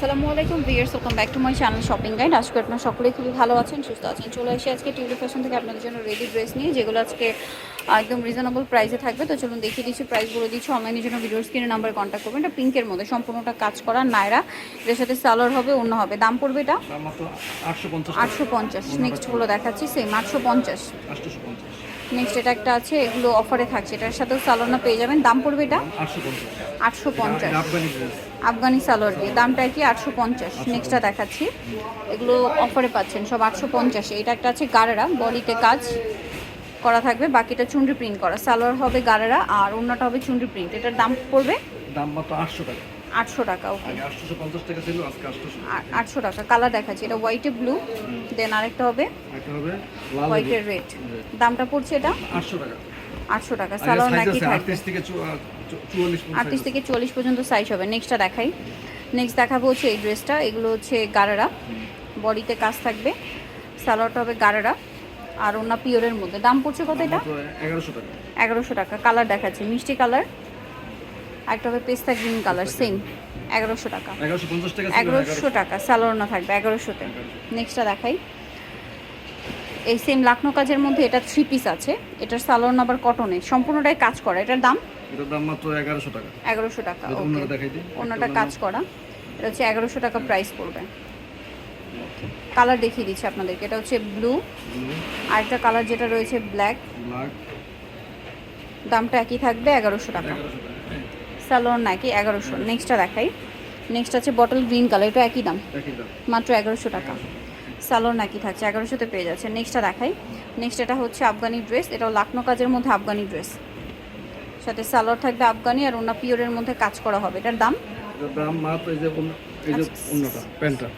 আসসালামু আলাইকুম viewers welcome back to my channel shopping guide. আজকে আপনার সকলেই খুবই ভালো আছেন সুস্থ আছেন। চলে এসে আজকে টিউলি ফ্যাশন থেকে আপনাদের জন্য রেডি ড্রেস নিয়ে যেগুলো আজকে একদম রিজনেবল প্রাইসে থাকবে। তো চলুন দেখিয়ে দিচ্ছি প্রাইস বলে দিচ্ছি অনলাইনের জন্য ভিডিও স্ক্রিনে নাম্বারে কন্ট্যাক্ট করবেন। এটা পিঙ্কের মধ্যে সম্পূর্ণটা কাজ করা নায়রা। এর সাথে সালোয়ার হবে অন্য হবে। দাম পড়বে এটা? আটশো পঞ্চাশ নেক্সটগুলো দেখাচ্ছি সেম আটশো পঞ্চাশ। নেক্সট এটা একটা আছে এগুলো অফারে থাকছে। এটার সাথেও সালোয়ার পেয়ে যাবেন। দাম পড়বে এটা? আটশো পঞ্চাশ। আটশো পঞ্চাশ। আফগানি সালোয়ার দিয়ে। দামটা কি আটশো পঞ্চাশ নেক্সটটা দেখাচ্ছি। এগুলো অফারে পাচ্ছেন সব আটশো পঞ্চাশে। এটা একটা আছে গাড়েরা বডিতে কাজ করা থাকবে বাকিটা চুন্ডি প্রিন্ট করা। সালোয়ার হবে গাড়েরা আর অন্যটা হবে চুন্ডি প্রিন্ট এটার দাম পড়বে? দাম মাত্র আটশো টাকা। আটশো টাকা ওকে আটশো টাকা। কালার দেখাচ্ছি এটা হোয়াইটে ব্লু দেন আরেকটা হবে হোয়াইটের রেড দামটা পড়ছে এটা? আটশো টাকা। আটশো টাকা। সালোয়ার নাকি থাকবে? আটত্রিশ থেকে চুয়াল্লিশ পর্যন্ত চল্লিশ পর্যন্ত সাইজ হবে। নেক্সটটা দেখাই। নেক্সট দেখাবো হচ্ছে এই ড্রেসটা এগুলো হচ্ছে গাড়েরা বডিতে কাজ থাকবে। সালোয়ারটা হবে গাড়েরা আর ওনা পিওরের মধ্যে। দাম পড়ছে কত এটা? এগারোশো টাকা। এগারোশো টাকা। কালার দেখাচ্ছি। মিষ্টি কালার একটা হবে পেস্তা গ্রিন কালার সেম এগারোশো টাকা। এগারোশো টাকা ছিল এগারোশো টাকা। সালোয়ার না থাকবে। এগারোশোতে। নেক্সটটা দেখাই। এই সেম লাখনো কাজের মধ্যে এটা থ্রি পিস আছে। এটার সালোয়ার আবার কটনে সম্পূর্ণটাই কাজ করা। এটার দাম? এটার দাম মাত্র এগারোশো টাকা। এগারোশো টাকা যদি ওকে অন্যটা দেখাই দিই। অন্যটা কাজ করা। এটা হচ্ছে এগারোশো টাকা প্রাইস পড়বে। কালার দেখিয়ে দিচ্ছি আপনাদেরকে। এটা হচ্ছে ব্লু আরেকটা কালার যেটা রয়েছে ব্ল্যাক ব্ল্যাক দামটা একই থাকবে এগারোশো টাকা। সালোয়ার নাকি এগারোশো। নেক্সটটা দেখাই। নেক্সট আছে বটল গ্রিন কালার এটা একই দাম? একই দাম। মাত্র এগারোশো টাকা। স্যালোন নাকি থাকছে এগারোশোতে পেয়ে যাচ্ছে। নেক্সটটা দেখাই। নেক্সট এটা হচ্ছে আফগানি ড্রেস এটাও লাখনো কাজের মধ্যে আফগানি ড্রেস সাথে সালোয়ার থাকবে আফগানি আর ওনা পিওরের মধ্যে কাজ করা হবে। এটার দাম? দাম মাত্র এই যে এই যে আচ্ছা। প্যান্টটা।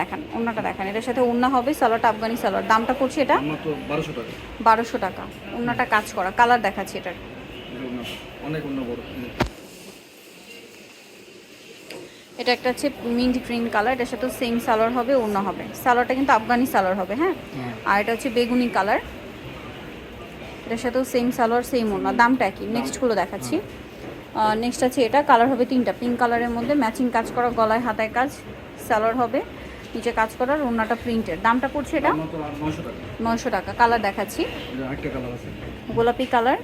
দেখান উন্নাটা দেখান। এটার সাথে উন্না হবে সালোয়ারটা আফগানি সালোয়ার। দামটা পড়ছে এটা? বারোশো টাকা। বারোশো টাকা। কাজ করা কালার দেখাচ্ছি এটার। অনেক অন্য বড়। এটা একটা হচ্ছে মিন্ট গ্রিন কালার এটার সাথে সেম সালোয়ার হবে অন্য হবে। সালোয়ারটা কিন্তু আফগানি সালোয়ার হবে হ্যাঁ। আর এটা হচ্ছে বেগুনি কালার। এটার সাথেও সেম সালোয়ার সেম ওড়না দামটা একই। নেক্সটগুলো দেখাচ্ছি। নেক্সট আছে এটা কালার হবে তিনটা পিঙ্ক কালারের মধ্যে ম্যাচিং কাজ করা গলায় হাতায় কাজ সালোয়ার হবে নিচে কাজ করার ওড়নাটা প্রিন্টের। দামটা পড়ছে এটা? নয়শো টাকা। কালার দেখাচ্ছি। গোলাপি কালার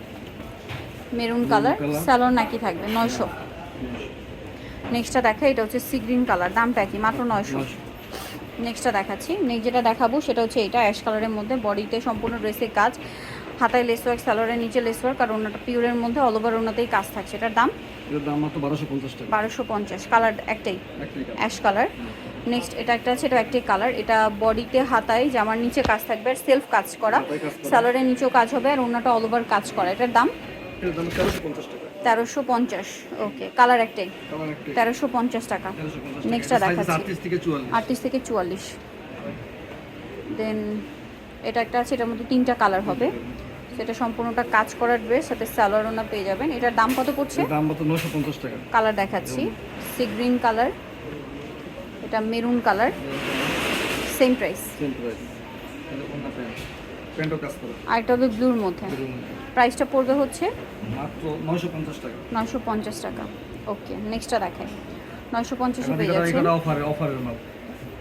মেরুন কালার। সালোয়ার নাকি থাকবে নয়শো। নেক্সটটা দেখা এটা হচ্ছে সি গ্রিন কালার দামটা কি মাত্র নয়শো। নেক্সটটা দেখাচ্ছি নেক্সট যেটা দেখাবো সেটা হচ্ছে এটা অ্যাশ কালারের মধ্যে বডিতে সম্পূর্ণ ড্রেসের কাজ। হাতায় লেস ওয়ার্ক সালোয়ারের নিচে লেস ওয়ার্ক আর ওনাটা পিওরের মধ্যে অল ওভার ওনাতেই কাজ থাকছে। এটার দাম? এটার দাম মাত্র বারোশো পঞ্চাশ টাকা। বারোশো পঞ্চাশ কালার একটাই অ্যাশ কালার নেক্সট এটা একটা আছে এটা একটাই কালার এটা বডিতে হাতায় জামার নিচে কাজ থাকবে আর সেলফ কাজ করা। সালোয়ারের নিচেও কাজ হবে আর ওনাটা অল ওভার কাজ করা। এটার দাম? এটার দাম তেরোশো পঞ্চাশ টাকা। তেরোশো পঞ্চাশ। ওকে কালার একটাই। তেরোশো পঞ্চাশ টাকা। তেরোশো পঞ্চাশ Next টা দেখাচ্ছি। আটত্রিশ থেকে চুয়াল্লিশ। দেন এটা একটা আছে এটার মধ্যে তিনটা কালার হবে। সেটা সম্পূর্ণটা কাজ করার ড্রেস সাথে সালোয়ার ওনা পেয়ে যাবেন। এটার দাম কত পড়ছে? দাম মাত্র নশো পঞ্চাশ টাকা। কালার দেখাচ্ছি। সি গ্রিন কালার এটা maroon colour same price same price আর এটা হবে ব্লুর মধ্যে। প্রাইসটা পড়বে হচ্ছে? মাত্র নয়শো পঞ্চাশ টাকা। নয়শো পঞ্চাশ টাকা। ওকে নেক্সটটা দেখাই নয়শো পঞ্চাশে পেয়ে যাচ্ছেন। এখানে অফারে অফারের মাল।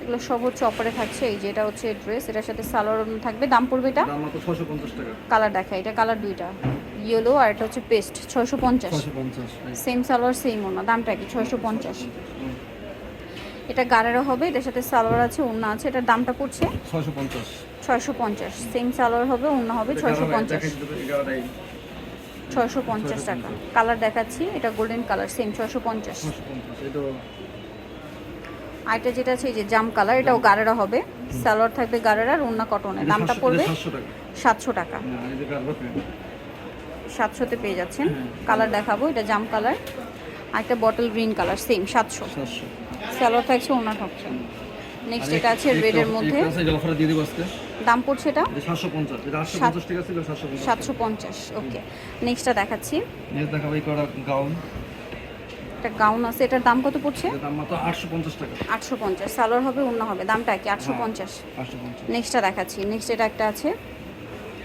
এগুলো সব হচ্ছে অফারে থাকছে এই যে এটা হচ্ছে ড্রেস এটার সাথে সালোয়ার থাকবে। দাম পড়বে এটা? দাম মাত্র ছশো পঞ্চাশ টাকা। কালার দেখা এটা কালার দুইটা। ইয়েলো আর এটা হচ্ছে পেস্ট ছয়শো পঞ্চাশ। ছশো পঞ্চাশ সেম সালোয়ার সেম ওনা দামটা কি ছয়শো পঞ্চাশ। এটা গাড়েরও হবে এটার সাথে সালোয়ার আছে ওড়না আছে এটার দামটা পড়ছে? ছশো পঞ্চাশ। ছয়শো পঞ্চাশ। সেম সালোয়ার হবে ওড়না হবে ছয়শো পঞ্চাশ। ছয়শো পঞ্চাশ টাকা। কালার দেখাচ্ছি এটা গোল্ডেন কালার সেম ছয়শো পঞ্চাশ। আরেকটা যেটা আছে এই যে জাম কালার এটাও গাড়েরা হবে। সালোয়ার থাকবে গাড়েরা আর ওড়না কটনে দামটা পড়বে সাতশো টাকা। সাতশোতে পেয়ে যাচ্ছেন। কালার দেখাবো এটা জাম কালার আর একটা বটল গ্রিন কালার সেম সাতশো। স্যালোয়ার থাকছে ওনা থাকছে। নেক্সট এটা আছে রেডের মধ্যে। দাম পড়ছে এটা? সাতশো পঞ্চাশ ওকে। নেক্সটটা দেখাচ্ছি। গাউন একটা গাউন আছে এটার দাম কত পড়ছে? আটশো পঞ্চাশ সালোয়ার হবে অন্য হবে দামটা কি? আটশো পঞ্চাশ। আটশো পঞ্চাশ। নেক্সটটা দেখাচ্ছি নেক্সট এটা একটা আছে।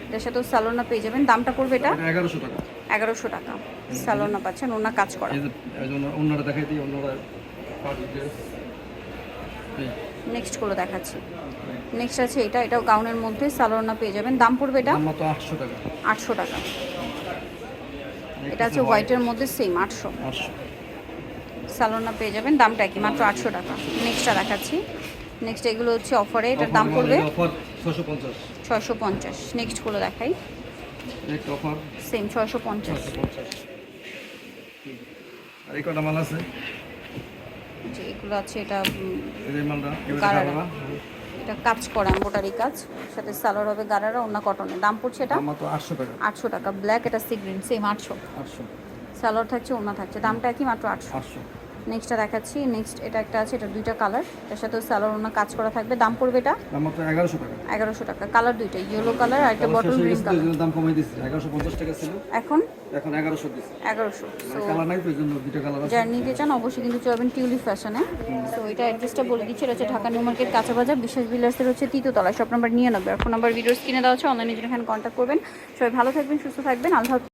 এটার সাথেও সালোনা পেয়ে যাবেন দামটা পড়বে এটা? এগারোশো টাকা। এগারোশো টাকা। সালোনা পাচ্ছেন ওনা কাজ করা। এই যে এই দেখাই দিই নেক্সটগুলো দেখাচ্ছি। নেক্সট আছে এটা এটাও গাউনের মধ্যে সালোয়ারনা পেয়ে যাবেন। দাম পড়বে এটা? আটশো টাকা। আটশো টাকা। এটা আছে হোয়াইটের মধ্যে সেম আটশো। সালোয়ারনা পেয়ে যাবেন দামটা কি মাত্র আটশো টাকা। নেক্সটটা দেখাচ্ছি। নেক্সট এগুলো হচ্ছে অফারে এটার দাম পড়বে? অফার ছশো পঞ্চাশ। ছয়শো পঞ্চাশ। নেক্সটগুলো দেখাই। সেম ছয়শো পঞ্চাশ। আর এই কটা মাল আছে? যে এগুলো আছে এটা উম, এই যে মালটা এবার গারারা। দেখাবো না এটা কাজ করা এম্বোটারি কাজ সাথে সালোয়ার হবে গারারা অন্য কটনের। দাম পড়ছে এটা? আটশো টাকা। আটশো টাকা। ব্ল্যাক এটা সি গ্রিন সেম আটশো। আটশো। সালোয়ার থাকছে অন্য থাকছে। দামটা কি মাত্র আটশো। আটশো। নেক্সটটা দেখাচ্ছি। নেক্সট এটা একটা আছে এটা দুইটা কালার এটার সাথে সালোয়ার অন্য কাজ করা থাকবে। দাম পড়বে এটা? দাম মাত্র এগারোশো টাকা। এগারোশো টাকা। কালার দুইটা ইয়েলো কালার আর একটা বটল গ্রিন কালার দাম কমাই দিচ্ছি এগারোশো পঞ্চাশ টাকা ছিল। এখন? এখন এগারোশো দিচ্ছি এগারোশো সো কালার নাই তো দুটো কালার আছে। যারা নিতে চান অবশ্যই কিন্তু চলবেন টিউলিপ ফ্যাশনে সো এটা অ্যাড্রেসটা বলে দিচ্ছি। এটা হচ্ছে ঢাকা নিউ মার্কেট কাঁচা বাজার। বিশ্বাস বিলাসের হচ্ছে তৃতীয়তলা শপ নাম্বার নিয়ে নেবে আর ফোন নাম্বার ভিডিওস কিনে দেওয়া আছে। অনলাইনে জন্য এখানে কন্ট্যাক্ট করবেন। সবাই ভালো থাকবেন সুস্থ থাকবেন। আল্লাহ হাফেজ।